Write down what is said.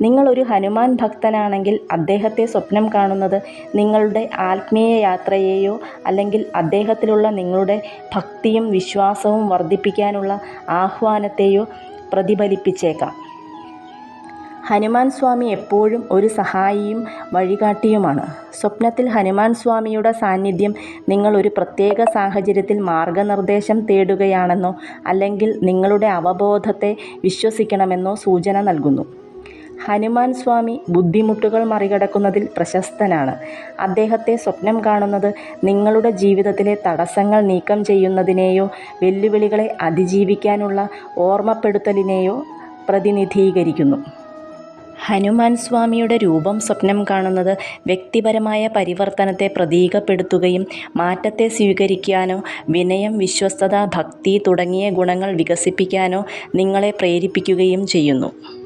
നിങ്ങളൊരു ഹനുമാൻ ഭക്തനാണെങ്കിൽ അദ്ദേഹത്തെ സ്വപ്നം കാണുന്നത് നിങ്ങളുടെ ആത്മീയ യാത്രയെയോ അല്ലെങ്കിൽ അദ്ദേഹത്തിലുള്ള നിങ്ങളുടെ ഭക്തിയും വിശ്വാസവും വർദ്ധിപ്പിക്കാനുള്ള ആഹ്വാനത്തെയോ പ്രതിഫലിപ്പിച്ചേക്കാം. ഹനുമാൻ സ്വാമി എപ്പോഴും ഒരു സഹായിയും വഴികാട്ടിയുമാണ്. സ്വപ്നത്തിൽ ഹനുമാൻ സ്വാമിയുടെ സാന്നിധ്യം നിങ്ങൾ ഒരു പ്രത്യേക സാഹചര്യത്തിൽ മാർഗനിർദ്ദേശം തേടുകയാണെന്നോ അല്ലെങ്കിൽ നിങ്ങളുടെ അവബോധത്തെ വിശ്വസിക്കണമെന്നോ സൂചന നൽകുന്നു. ഹനുമാൻ സ്വാമി ബുദ്ധിമുട്ടുകൾ മറികടക്കുന്നതിൽ പ്രശസ്തനാണ്. അദ്ദേഹത്തെ സ്വപ്നം കാണുന്നത് നിങ്ങളുടെ ജീവിതത്തിലെ തടസ്സങ്ങൾ നീക്കം ചെയ്യുന്നതിനെയോ വെല്ലുവിളികളെ അതിജീവിക്കാനുള്ള ഓർമ്മപ്പെടുത്തലിനെയോ പ്രതിനിധീകരിക്കുന്നു. ഹനുമാൻ സ്വാമിയുടെ രൂപം സ്വപ്നം കാണുന്നത് വ്യക്തിപരമായ പരിവർത്തനത്തെ പ്രതീകപ്പെടുത്തുകയും മാറ്റത്തെ സ്വീകരിക്കാനോ വിനയം വിശ്വസ്തത ഭക്തി തുടങ്ങിയ ഗുണങ്ങൾ വികസിപ്പിക്കാനോ നിങ്ങളെ പ്രേരിപ്പിക്കുകയും ചെയ്യുന്നു.